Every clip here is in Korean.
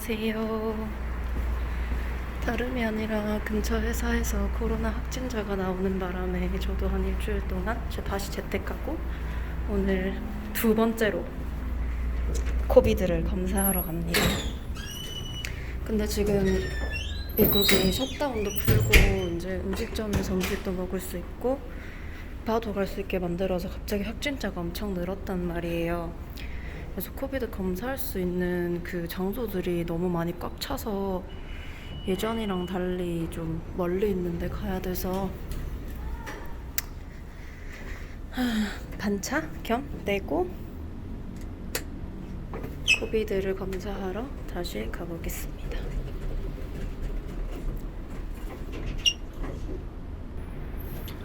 안녕하세요. 다름이 아니라 근처 회사에서 코로나 확진자가 나오는 바람에 저도 한 일주일 동안 제- 다시 재택하고 오늘 두 번째로 코비드를 검사하러 갑니다. 근데 지금 미국이 셧다운도 풀고 이제 음식점에서 음식도 먹을 수 있고 바도 갈 수 있게 만들어서 갑자기 확진자가 엄청 늘었단 말이에요. 그래서 코비드 검사할 수 있는 그 장소들이 너무 많이 꽉 차서 예전이랑 달리 좀 멀리 있는데 가야 돼서 하, 반차 겸 내고 코비드를 검사하러 다시 가보겠습니다.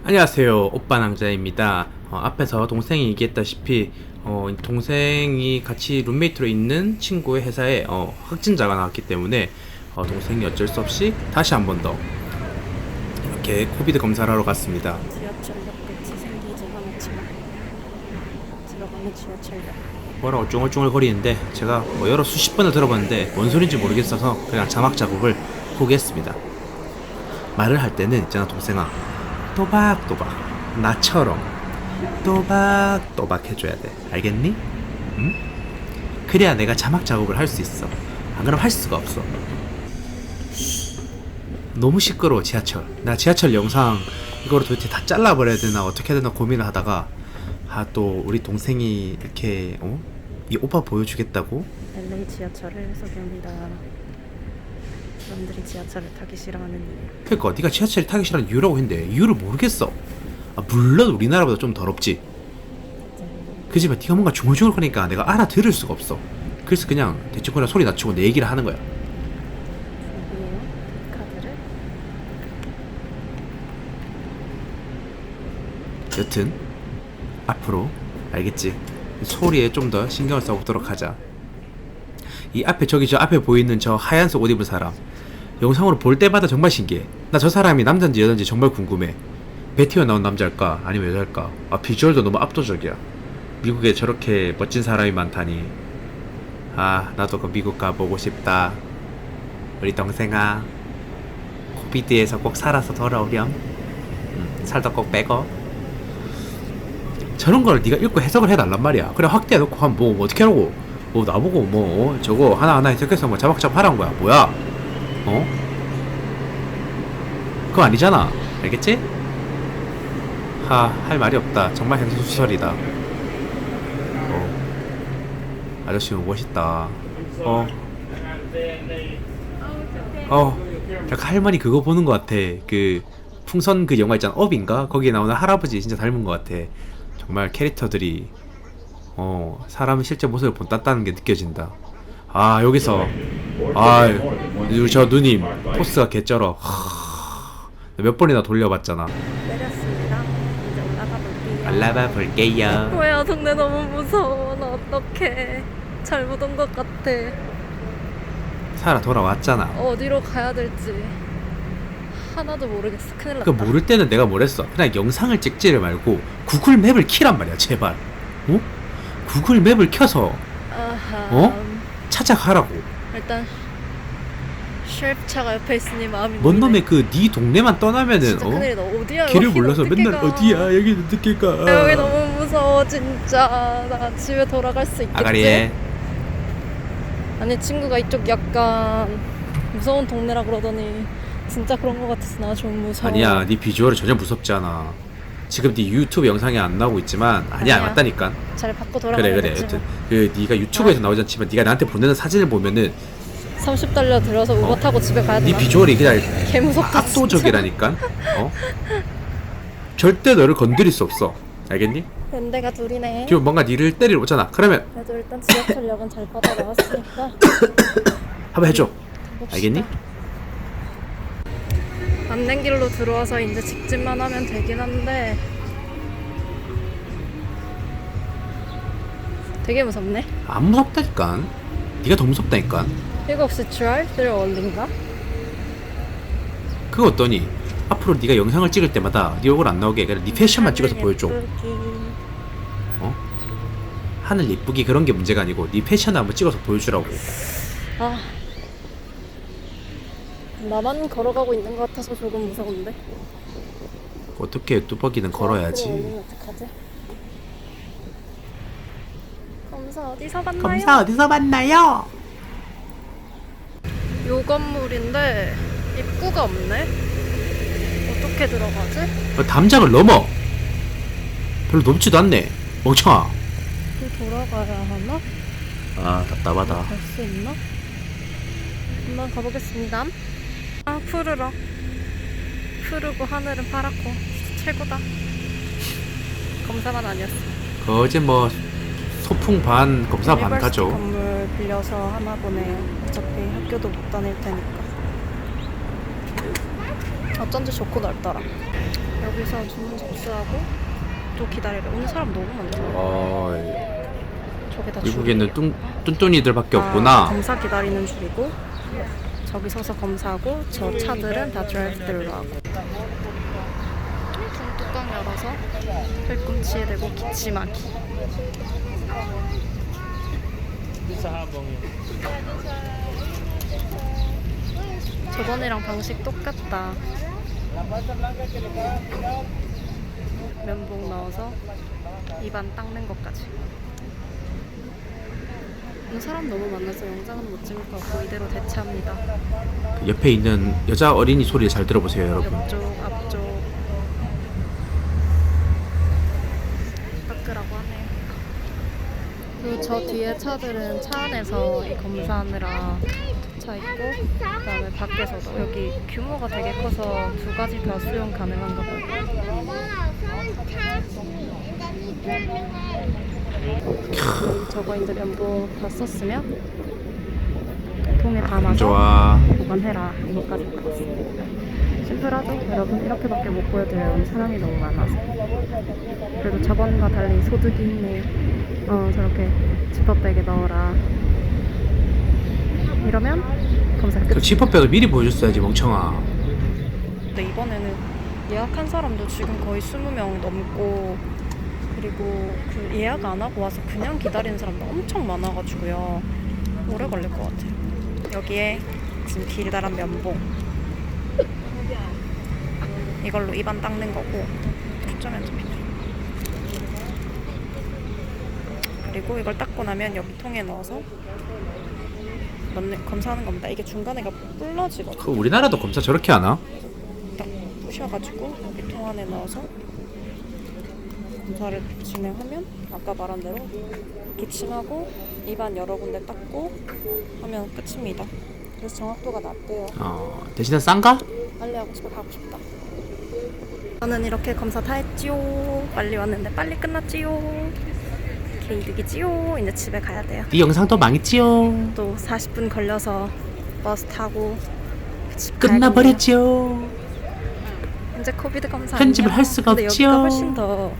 안녕하세요. 오빠 낭자입니다. 어, 앞에서 동생이 얘기했다시피 어, 동생이 같이 룸메이트로 있는 친구의 회사에 어, 확진자가 나왔기 때문에 어, 동생이 어쩔 수 없이 다시 한 번 더 이렇게 코비드 검사를 하러 갔습니다. 지하철역 끝이 생기지만 않지만 들어가는 지하철역 뭐라고 쫑얼쫑얼 거리는데 제가 뭐 여러 수십 번을 들어봤는데 뭔 소린지 모르겠어서 그냥 자막 작업을 포기했습니다. 말을 할 때는 있잖아 동생아 또박또박 나처럼 또박 또박 해줘야 돼 알겠니? 응? 그래야 내가 자막 작업을 할 수 있어 안 그럼 할 수가 없어 너무 시끄러워 지하철 나 지하철 영상 이거를 도대체 다 잘라버려야 되나 어떻게 해야 되나 고민을 하다가 아 또 우리 동생이 이렇게 어? 이 오빠 보여주겠다고 LA 지하철을 소개합니다. 사람들이 지하철을 타기 싫어하는 이유. 그러니까 네가 지하철 타기 싫어하는 이유라고 했는데 이유를 모르겠어 아, 물론 우리나라보다 좀 더럽지. 그지만 네가 뭔가 중얼중얼 거니까 내가 알아들을 수가 없어. 그래서 그냥 대충 그냥 소리 낮추고 내 얘기를 하는 거야. 카드를? 여튼 앞으로 알겠지? 소리에 좀 더 신경을 써보도록 하자. 이 앞에 저기 저 앞에 보이는 저 하얀색 옷 입은 사람. 영상으로 볼 때마다 정말 신기해. 나 저 사람이 남잔지 여잔지 정말 궁금해 배 튀어나온 남자일까 아니면 여자일까 아 비주얼도 너무 압도적이야 미국에 저렇게 멋진 사람이 많다니 아 나도 그 미국 가보고 싶다 우리 동생아 코비드에서 꼭 살아서 돌아오렴 음, 살도 꼭 빼고 저런 걸 네가 읽고 해석을 해달란 말이야. 그래 확대해놓고 하면 뭐, 뭐 어떻게 하라고? 뭐 나보고 뭐 어? 저거 하나 하나 해석해서 뭐 자박자박 하라는 거야. 뭐야? 어? 그거 아니잖아. 알겠지? 하, 할 말이 없다. 정말 행수수설이다. 어. 아저씨 멋있다. 어. 어. 약간 할머니 그거 보는 것 같아. 그 풍선 그 영화 있잖아. 업인가? 거기에 나오는 할아버지 진짜 닮은 것 같아. 정말 캐릭터들이 어 사람 실제 모습을 본땄다는 게 느껴진다. 아 여기서 아 저 누님 포스가 개쩔어. 하, 몇 번이나 돌려봤잖아. 내렸습니다. 이제 올라가 알라봐 볼게요. 뭐야 동네 너무 무서워. 나 어떡해. 잘못 온 것 같아. 살아 돌아왔잖아. 어디로 가야 될지 하나도 모르겠어. 큰일 났다. 그 모를 때는 내가 뭐랬어? 그냥 영상을 찍지를 말고 구글 맵을 키란 말이야 제발. 어? 구글 맵을 켜서 아하. 어? 찾아가라고. 일단 쉘프 차가 옆에 있으니 마음이 뭔 놓이네. 놈의 그네 동네만 떠나면은 진짜 어? 큰일이다. 어디야? 길을 여기는 몰라서 어떻게 맨날 가? 어디야 여기는 가? 아, 여기 너무 무서워 진짜. 나 집에 돌아갈 수 있겠지? 아가리에 아니 친구가 이쪽 약간 무서운 동네라 그러더니 진짜 그런 거 같아서 나 좀 무서워. 아니야 네 비주얼은 전혀 무섭지 않아 지금 네 유튜브 영상에 안 나오고 있지만 아니야, 아니야. 맞다니까 잘 받고 그래 돌아가면 그래 되지. 여튼 그 네가 유튜브에서 나오지 않지만 네가 나한테 보내는 사진을 보면은 30달러 들어서 우버 어. 타고 집에 가야 네 되나? 비주얼이 그냥 개 무섭다. 압도적이라니까 어? 절대 너를 건드릴 수 없어 알겠니? 연대가 둘이네. 지금 뭔가 니를 때리러 오잖아 그러면 그래도 일단 지하철역은 잘 받아 나왔으니까. 한번 해줘 가봅시다. 알겠니? 안된 길로 들어와서 이제 직진만 하면 되긴 한데 되게 무섭네. 안 무섭다니까 네가 더 무섭다니까 이거 혹시 드라이브스루 원리인가? 그거 어떠니? 앞으로 네가 영상을 찍을 때마다 네 얼굴 안 나오게 그냥 네 패션만 찍어서 보여줘 어? 하늘 예쁘기 그런 게 문제가 아니고 네 패션을 한번 찍어서 보여주라고 아 나만 걸어가고 있는 것 같아서 조금 무서운데. 어떻게 뚜벅이는 걸어야지. 걸으면 어떡하지? 검사 어디서 봤나요? 검사 어디서 봤나요? 요 건물인데 입구가 없네. 어떻게 들어가지? 어, 담장을 넘어. 별로 높지도 않네. 멍청아. 또 돌아가야 하나? 아 답답하다. 갈 수 있나? 한번 가보겠습니다. 아 푸르러. 푸르고 하늘은 파랗고 최고다. 검사만 아니었어. 거제 뭐 소풍 반 검사 반 유니버시티 가죠. 건물 빌려서 하나 보네요. 어차피 학교도 못 다닐 테니까. 어쩐지 좋고 넓더라. 여기서 주문 접수하고 또 기다리래. 오늘 사람 너무 많다. 어 저게 다 미국에는. 뚱 뚠뚠이들밖에 아, 없구나. 검사 기다리는 줄이고 저기 서서 검사하고 저 차들은 다 드라이브스루로 하고 통 뚜껑 열어서 팔꿈치에 대고 기침하기 저번이랑 방식 똑같다 면봉 넣어서 입안 닦는 것까지 오늘 사람 너무 많아서 영상은 못 찍을 것 같고 이대로 대체합니다. 그 옆에 있는 여자 어린이 소리 잘 들어보세요, 여러분. 옆쪽, 앞쪽 닦으라고 하네요. 그리고 저 뒤에 차들은 차 안에서 이 검사하느라 차 있고 그다음에 밖에서도 여기 규모가 되게 커서 두 가지 다 수용 가능한가 봐요. 저거 이제 면봉 다 썼으면 통에 담아서 좋아. 보관해라 이거까지 받았어 심플하죠? 여러분 이렇게밖에 못 보여드려요. 사람이 너무 많아서. 그래도 저번과 달리 소득이 있네. 어 저렇게 지퍼백에 넣어라. 이러면 검사를 그끝 지퍼백을 미리 보여줬어야지, 멍청아. 근데 이번에는 예약한 사람도 지금 거의 20명 넘고 그리고 그 예약 안 하고 와서 그냥 기다리는 사람도 엄청 많아가지고요. 오래 걸릴 것 같아요. 여기에 지금 길다란 면봉 이걸로 입안 닦는 거고 안 잡히네 그리고 이걸 닦고 나면 여기 통에 넣어서 넣는, 검사하는 겁니다 이게 중간에가 불러지거든요 그 우리나라도 검사 저렇게 하나? 딱 부셔가지고 여기 통 안에 넣어서 검사를 진행하면 아까 말한 대로 기침하고 입안 여러 군데 닦고 하면 끝입니다. 그래서 정확도가 낮대요. 어, 대신에 싼가? 빨리 하고 집에 가고 싶다. 저는 이렇게 검사 다 했지요. 빨리 왔는데 빨리 끝났지요. 개이득이지요. 이제 집에 가야 돼요. 네 영상도 망했지요. 또 40분 걸려서 버스 타고 집. 끝나버렸지요. 이제 코비드 검사 편집을 안녕. 할 수가 근데 없지요. 여기가 훨씬 더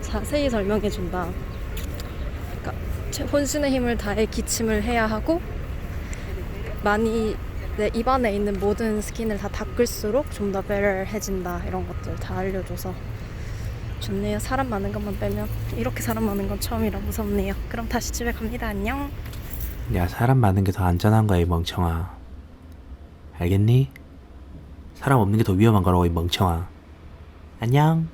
자세히 설명해 준다. 그러니까 제 혼신의 힘을 다해 기침을 해야 하고 많이 내 입안에 있는 모든 스킨을 다 닦을수록 좀 더 베럴해진다 이런 것들 다 알려줘서 좋네요. 사람 많은 것만 빼면 이렇게 사람 많은 건 처음이라 무섭네요. 그럼 다시 집에 갑니다. 안녕. 야, 사람 많은 게 더 안전한 거야, 이 멍청아. 알겠니? 사람 없는 게 더 위험한 거라고, 이 멍청아. 안녕.